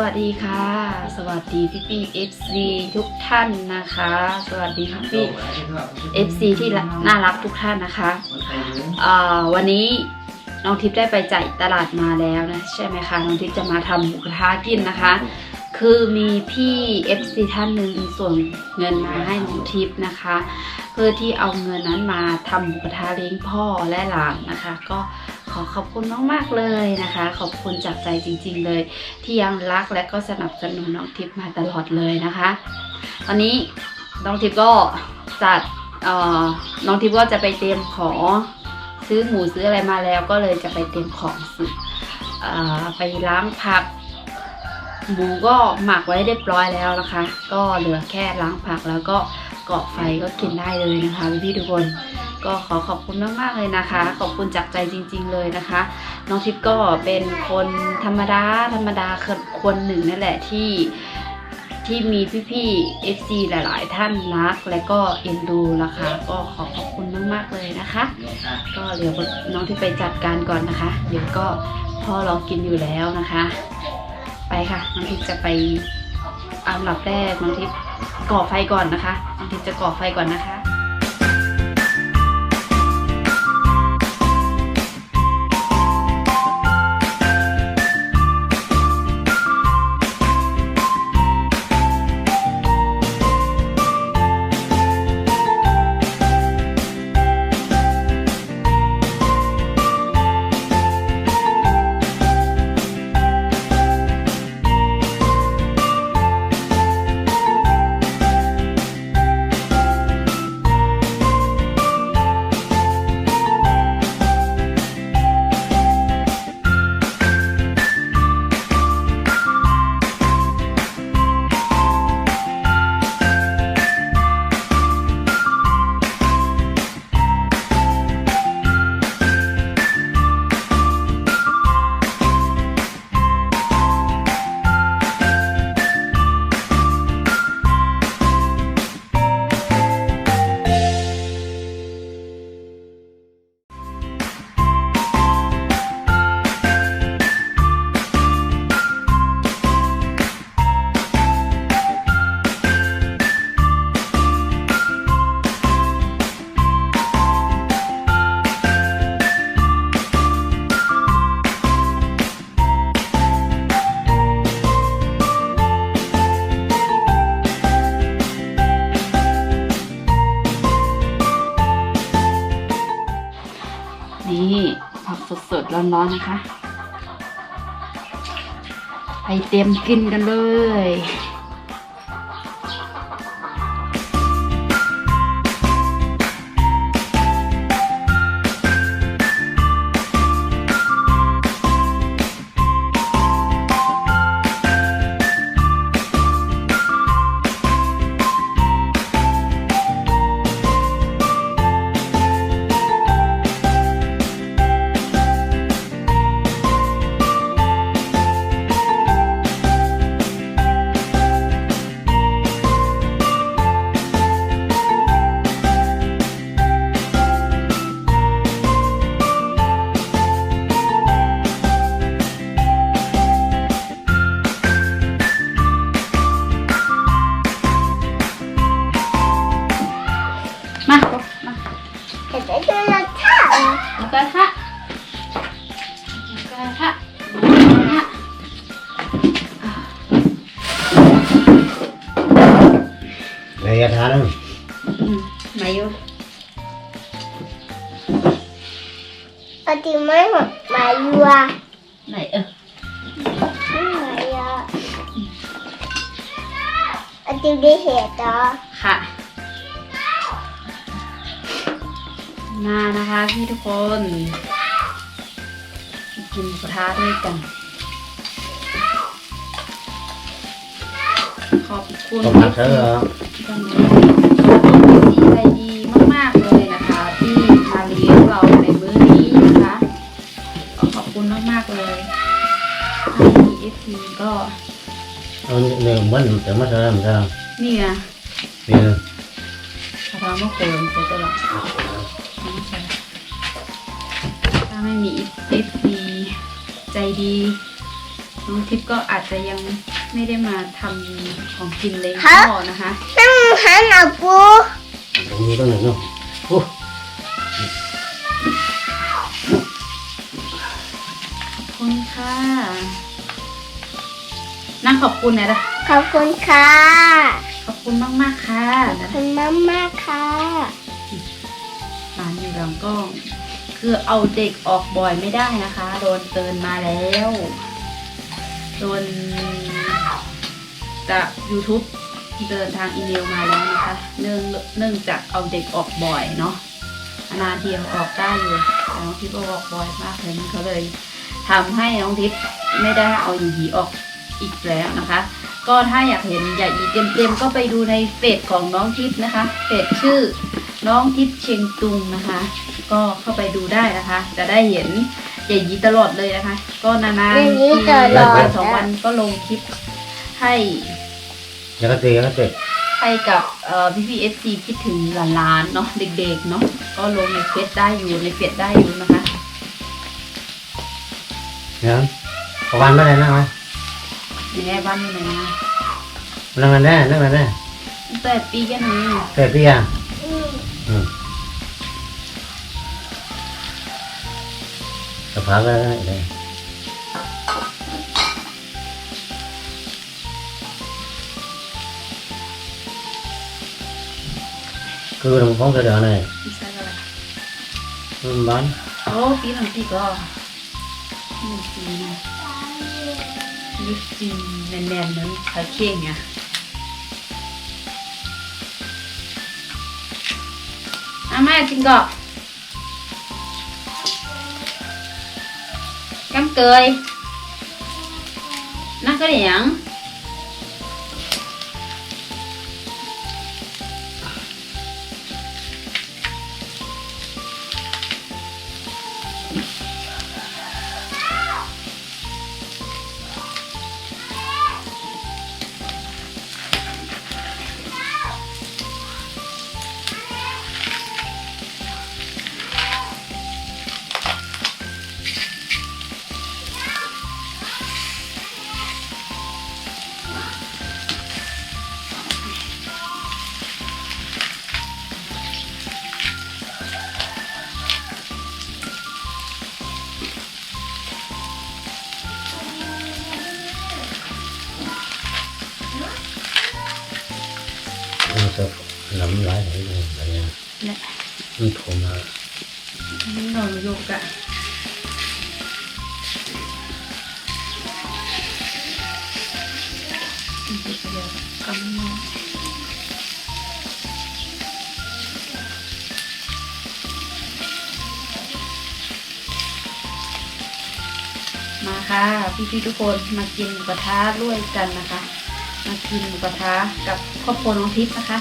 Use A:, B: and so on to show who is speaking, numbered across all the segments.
A: วัสดีค่ะ สวัสดีพี่พี่เอฟซีทุกท่านนะคะ สวัสดีพี่พี่เอฟซีที่น่ารักทุกท่านนะคะเอ่อวันนี้น้องทิพย์ได้ไปจ่ายตลาดมาแล้วนะใช่ไหมคะน้องทิพย์จะมาทำหมูกระทะกินนะคะ คือมีพี่ FC ท่านหนึ่งส่งเงินมาให้น้องทิพย์นะคะ เพื่อที่เอาเงินนั้นมาทำหมูกระทะเลี้ยงพ่อและหลานนะคะ ก็ข อขอบคุณมากๆเลยนะคะ ขอบคุณจากใจจริง ๆ เลย ที่ยังรักและก็สนับสนุนน้องทิพย์มาตลอดเลยนะคะ ตอนนี้น้องทิพย์ก็จัดน้องทิพย์ก็จะไปเตรียมของซื้อหมูซื้ออะไรมาแล้ว ก็เลยจะไปเตรียมของซื้อไปล้างผักหมูก็หมักไว้เรียบร้อยแล้วนะคะ ก็เหลือแค่ล้างผักแล้วก็เกาะไฟก็กินได้เลยนะคะพี่ทุกคน ก็ขอขอบคุณมากๆเลยนะคะ ขอบคุณจากใจจริง ๆ เลยนะคะ น้องทิพย์ก็เป็นคนธรรมดาธรรมดาคนหนึ่งนั่นแหละที่ที่มีพี่ๆ FC หลาย ๆ ท่านรักและก็เอ็นดูนะคะ ก็ขอขอบคุณมากๆเลยนะคะ ก็เดี๋ยวน้องที่ไปจัดการก่อนนะคะ เดี๋ยวก็พ่อรอกินอยู่แล้วนะคะ ไปค่ะน้องทิพย์จะไปอันดับแรกน้องทิพย์ก่อไฟก่อนนะคะน้องทิพย์จะก่อไฟก่อนนะคะ ร้อนนะคะ ไปเตรียมกินกันเลย มา
B: นะ
A: คะพี่ทุกคนกินหมูกระทะด้วยกัน ขอบคุณ
B: ต้องหักเธอเหรอ
A: ขอบคุณที่ใจดีมากๆเลยนะคะ ที่มาเลี้ยงเราในมื้อนี้นะคะขอขอบคุณมากๆเลยที่เอฟซีก็
B: เอาหนึ่งวันแต่มาเธอเหมือนกัน
A: นี่ไง
B: นี่
A: กระทะมะเขือโคตรหรอก ม่มีเอฟซีใจดีน้องทิพย์ก็อาจจะยังไม่ได้มาทำของกินเลย
C: ฮะ
A: พ่อนะคะ
C: นั่งหันเอาปู
B: ตรงนี้ต้องหนึ่งเนาะโอ้
A: ขอบคุณค่ะนั่งขอบคุณหนะ
C: ขอบคุณค่ะ
A: ขอบคุณมากๆค่ะ
C: ขอบคุณมากมากๆค่ะ
A: หลานอยู่หลังกล้อง คือเอาเด็กออกบ่อยไม่ได้นะคะ โดนเตือนมาแล้ว โดนจาก YouTube เดินทางอีเมลมาแล้วนะคะ เนื่องเนื่องจากเอาเด็กออกบ่อยเนาะนาทีเขาออกได้อยู่แต่น้องทิพย์ออกบ่อยมากเลยมันก็เลยทำให้น้องทิพย์ไม่ได้เอาหยีออกอีกแล้วนะคะ ก็ถ้าอยากเห็นหญ่อีเต็มๆก็ไปดูในเฟซของน้องทิพย์นะคะเฟซชื่อ น้องทิพย์เชียงตุงนะคะ ก็เข้าไปดูได้นะคะ จะได้เห็นใหญ่ยีตลอดเลยนะคะ ก็นานๆ
C: ใหญ่ยี
A: ที
C: ตลอด
A: วันสองวันก็ลงคลิปให้
B: ยังก็เตะยังก็เตะ
A: ให้กับเอ่อพี่พีเอฟซีคิดถึงหลานๆเนาะเด็กๆเนาะก็ลงในเฟซได้อยู่ในเฟซได้อยู่นะคะ
B: เนี่ยประวันไม่ได้นั่งไหม
A: แม่บ้านอยู่ไหนนะ
B: นั่งกันแน่นั่งกันแน่
A: ตั้งแต่ปีกันนี้
B: เตะพี่อะ สภาพก็ได้เลยคือเราฟ้องกระเดาเนี่ย
A: ปีใช่อะ ไร
B: มัน นี่
A: เรา
B: โย
A: กอะกำมือมาค่ะ พี่ๆทุกคนมากินหมูกระทะด้วยกันนะคะ มากินหมูกระทะกับครอบครัวน้องทิพย์นะคะ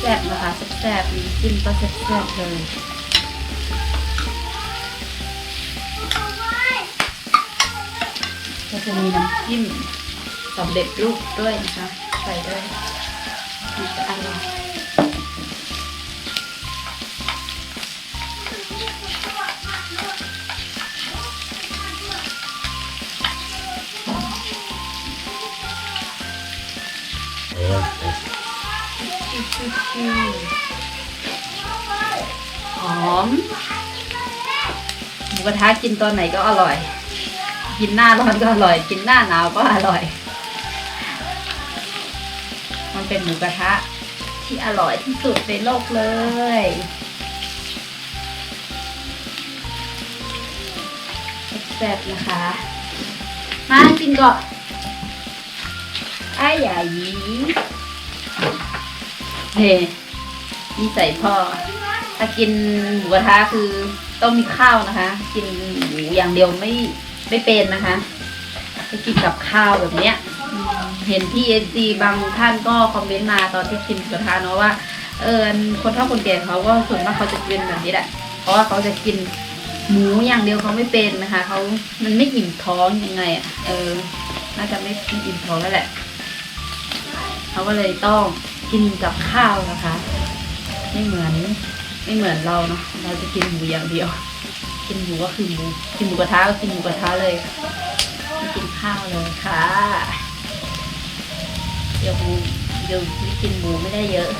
A: แซ่บๆนะคะแซ่บๆน้ำจิ้มก็แซ่บๆเลยก็จะมีน้ำจิ้มสำเร็จรูปด้วยนะคะ ใส่ด้วยมันจะอร่อย หอมหมูกระทะกินตอนไหนก็อร่อย กินหน้าร้อนก็อร่อย กินหน้าหนาวก็อร่อย มันเป็นหมูกระทะที่อร่อยที่สุดในโลกเลยแซ่บนะคะ มากินก่อนไอ้ใหญ่าหยี เฮ้นี่ใส่พ่อ ถ้ากินหมูกระทะคือต้องมีข้าวนะคะ กินหมูอย่างเดียวไม่ไม่เป็นนะคะไปกินกับข้าวแบบเนี้ยเห็นพี่เอซีบางท่านก็คอมเมนต์มาตอนที่กินหมูกระทะเนาะว่าเออคนเฒ่าคนแก่เขาก็ส่วนมากเขาจะเป็นแบบนี้แหละเพราะว่าเขาจะกินหมูอย่างเดียวเขาไม่เป็นนะคะเขามันไม่อิ่มท้องยังไงอะเออ น่าจะไม่ไม่อิ่มท้องแล้วแหละเขาก็เลยต้อง กินกับข้าวนะคะ ไม่เหมือนไม่เหมือนเราเนาะเราจะกินหมูอย่างเดียว กินหมูก็คือหมูกินหมูกระทะก็กินหมูกระทะเลยไม่กินข้าวเลยค่ะ เดี๋ยวหมูเดี๋ยวไม่กินหมูไม่ได้เยอะ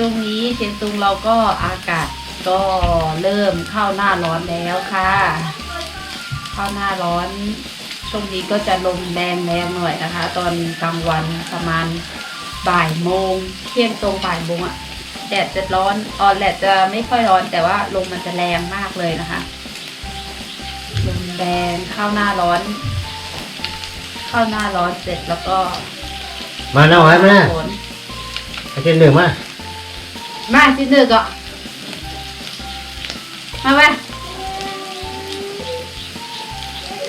A: ช่วงนี้เชียงตุงเราก็อากาศก็เริ่มเข้าหน้าร้อนแล้วค่ะ เข้าหน้าร้อนช่วงนี้ก็จะลมแรงแรงหน่อยนะคะ ตอนกลางวันประมาณบ่ายโมงเที่ยงตรงบ่ายโมงอะแดดจะร้อนออนแดดจะไม่ค่อยร้อนแต่ว่าลมมันจะแรงมากเลยนะคะลมแรงเข้าหน้าร้อน เข้าหน้าร้อนเสร็จแล้วก็
B: มาหน้าไว้มา
A: ฝน
B: ไอ้เช่นหนึ่งมา
A: มาสิหนึ่งก็มาไป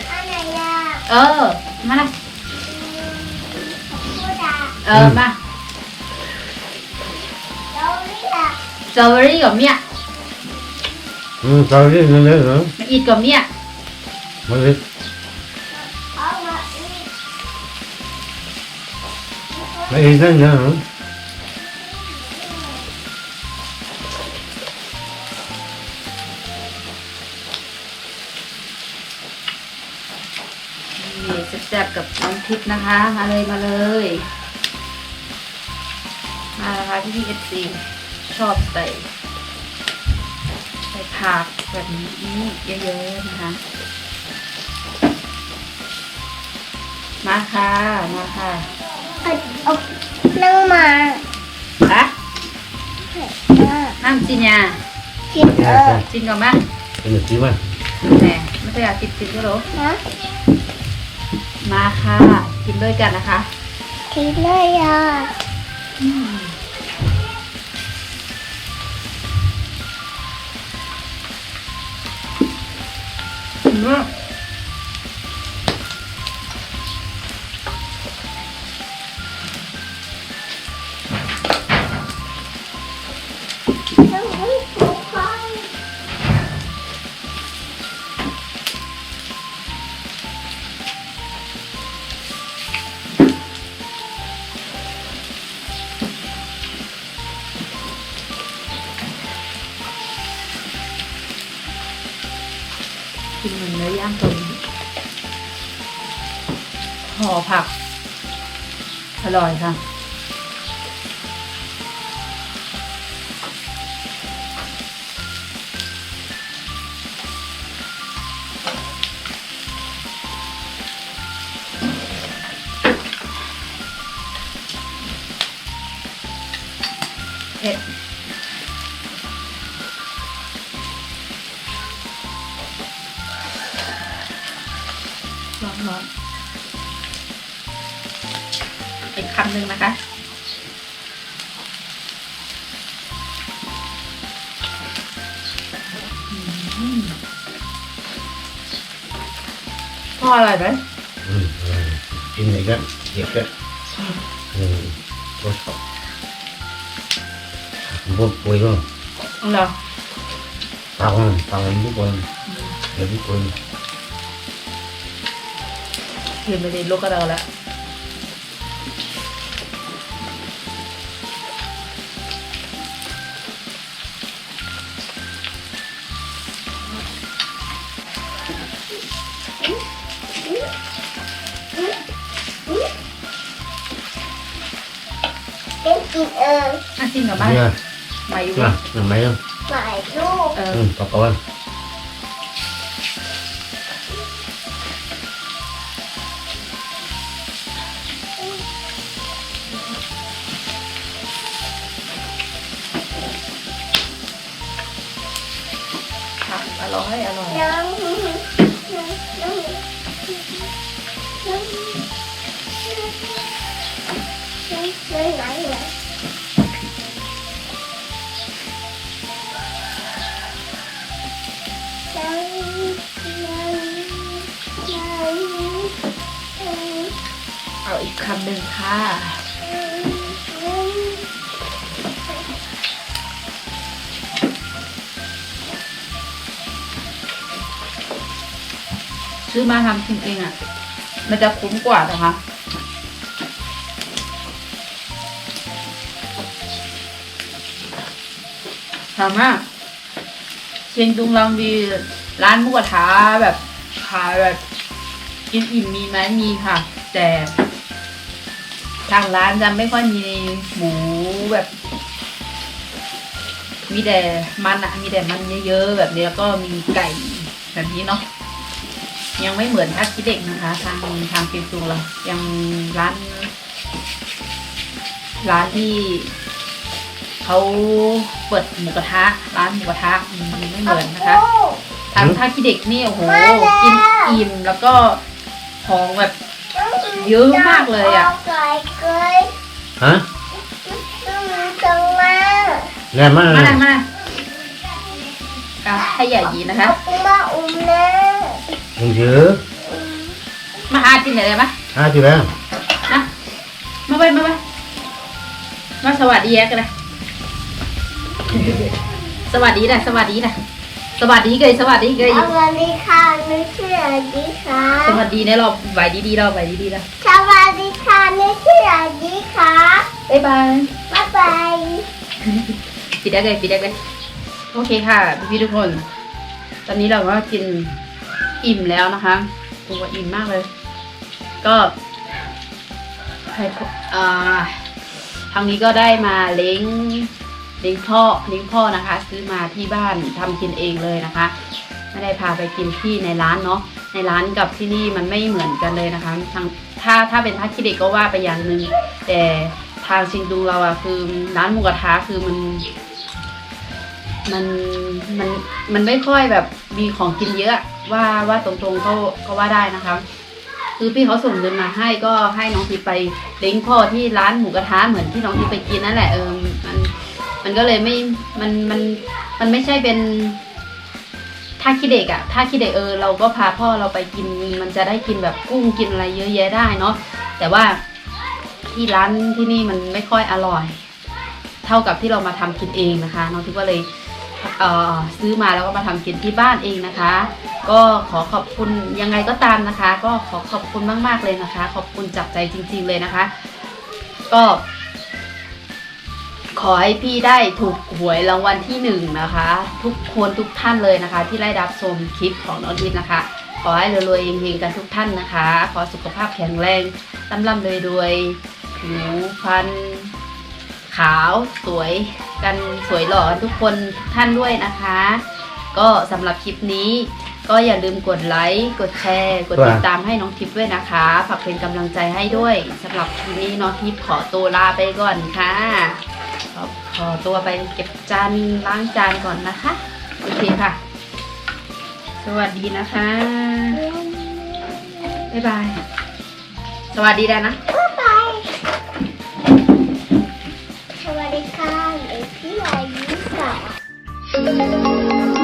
C: อันไหนล่ะ
A: เออ มานะ
C: พูดอะ
A: เออ มา
C: แล้วนี่ล่ะ
A: สตรอเบอรี่กับเมีย
B: อืมตอนนี้มันเยอะเหรอ
A: มาอีกกับเมีย
B: มันเลย
C: เอ
A: พริกนะคะ มาเลยมาเลย มานะคะพี่พี่เอฟซีชอบใส่ใส่ผักแบบนี้เยอะๆนะคะ มาค่ะมาค่ะ
C: เอาเอานั่งมา
A: อะ
C: อะ
A: ห้ามจินยา
C: กินเออ
A: จินก่อนไหม
B: เป็นแบบนี้มา
A: แหมไม่ใช่อยากกินจินก็หรอ
C: ฮะ
A: มาค่ะ กินด้วยกันนะคะ
C: กินเลยอะ
A: อืม อร่อยค่ะ ออร่อยไหม
B: อืมเออกินไหนกันเด็กกันอืมก็ชอบพวกปุยก็
A: เหรอ
B: ฟังฟังทุกคนเห็นทุกคน
A: เห็นไปในโลกกระเดาแล้ว
C: กิน
A: กับบ้าน
B: เนี่ย
A: มาอยู่
B: นะทำไมอะ
C: หมายลูก
A: เออ
B: อืมตะกอน
A: ผักอร่อยอร่อย
C: น้องน้องน้องน้องไหนไหน
A: คำหนึ่งค่ะ ซื้อมาทำจริงๆอะ มันจะคุ้มกว่านะคะถามว่าเชียงตุงลองดีร้านมุกกระทะแบบขายแบบกินอิ่มมีไหมมีค่ะ แต่ ทางร้านจะไม่ค่อยมีหมูแบบ มีแต่มันอะมีแต่มันเยอะๆแบบนี้แล้วก็มีไก่แบบนี้เนาะยังไม่เหมือนทักคิเด็กนะคะ ทางทางเชียงตุงเรายังร้าน ร้านที่เขาเปิดหมูกระทะ ร้านหมูกระทะอืมไม่เหมือนนะคะทางท่าขี้เด็กนี่โอ้โหกินอิ่มแล้วก็ของแบบ เยอะมากเลยอะ
C: ไก่เกย
B: Hả?
C: ต้องมีตรงมา
B: Nè má
A: มา
B: này
A: เลยมาอะให้ใหญ่ยีนะคะ
C: เอามาอุ้มนะ
B: Không chứ
A: มาหาจินไหนเลยมะ
B: Hai chị bé
A: นะมาไปมาไปมาสวัสดีแยกกันเลยสวัสดีนะสวัสดีนะ สวัสดีเกยสวัสดีเกย
C: สวัสดีค่ะนึกชื่ออะไรดีคะ
A: สวัสดีในรอบไหวดีๆเราไหวดีๆเรา
C: สวัสดีค่ะนึกชื่ออะไรดีคะ
A: บ๊ายบาย
C: บ๊ายบาย
A: ปิดได้เลยปิดได้เลยโอเคค่ะพี่ๆทุกคน ตอนนี้เราก็กินอิ่มแล้วนะคะตัวอิ่มมากเลย ก็ให้พวกอ่าทางนี้ก็ได้มาเล้ง เล้งพ่อเล้งพ่อนะคะ ซื้อมาที่บ้านทำกินเองเลยนะคะไม่ได้พาไปกินที่ในร้านเนาะในร้านกับที่นี่มันไม่เหมือนกันเลยนะคะทางถ้าถ้าเป็นทักคิเด็กก็ว่าไปอย่างหนึ่งแต่ทางชิงดูเราอะคือร้านหมูกระทะคือมันมันมันมันไม่ค่อยแบบมีของกินเยอะว่าว่าตรงๆก็ก็ว่าได้นะคะ คือพี่เขาส่งเงินมาให้ก็ให้น้องทีไปเล้งพ่อที่ร้านหมูกระทะเหมือนที่น้องทีไปกินนั่นแหละเออมัน มันก็เลยไม่ มัน มัน มันไม่ใช่เป็นท่าขี้เด็กอะท่าขี้เด็กเออเราก็พาพ่อเราไปกิน มันจะได้กินแบบกุ้งกินอะไรเยอะแยะได้เนาะ แต่ว่าที่ร้านที่นี่มันไม่ค่อยอร่อย เท่ากับที่เรามาทำกินเองนะคะน้องทิพย์ก็เลยเอ่อซื้อมาแล้วก็มาทำกินที่บ้านเองนะคะ ก็ขอขอบคุณยังไงก็ตามนะคะ ก็ขอขอบคุณมาก ๆเลยนะคะ ขอบคุณจากใจจริง ๆเลยนะคะ ก็ ขอให้พี่ได้ถูกหวยรางวัลที่หนึ่งนะคะ ทุกคนทุกท่านเลยนะคะ ที่ได้รับชมคลิปของน้องทิพย์นะคะ ขอให้รวยๆเฮงๆกันทุกท่านนะคะ ขอสุขภาพแข็งแรงร่ำๆรวยๆผิวพรรณขาวสวยกันสวยหล่อกันทุกคนทุกท่านด้วยนะคะ ก็สำหรับคลิปนี้ก็อย่าลืมกดไลค์ กดแชร์ กดติดตามให้น้องทิพย์ด้วยนะคะ ฝากเป็นกำลังใจให้ด้วยสำหรับคลิปนี้น้องทิพย์ขอตัวลาไปก่อนค่ะ ขอขอตัวไปเก็บจานล้างจานก่อนนะคะ โอเคค่ะ สวัสดีนะคะ บ๊ายบาย สวัสดีแล้วนะ
C: บ๊ายบาย สวัสดีค่ะเด็กพี่อายุสาม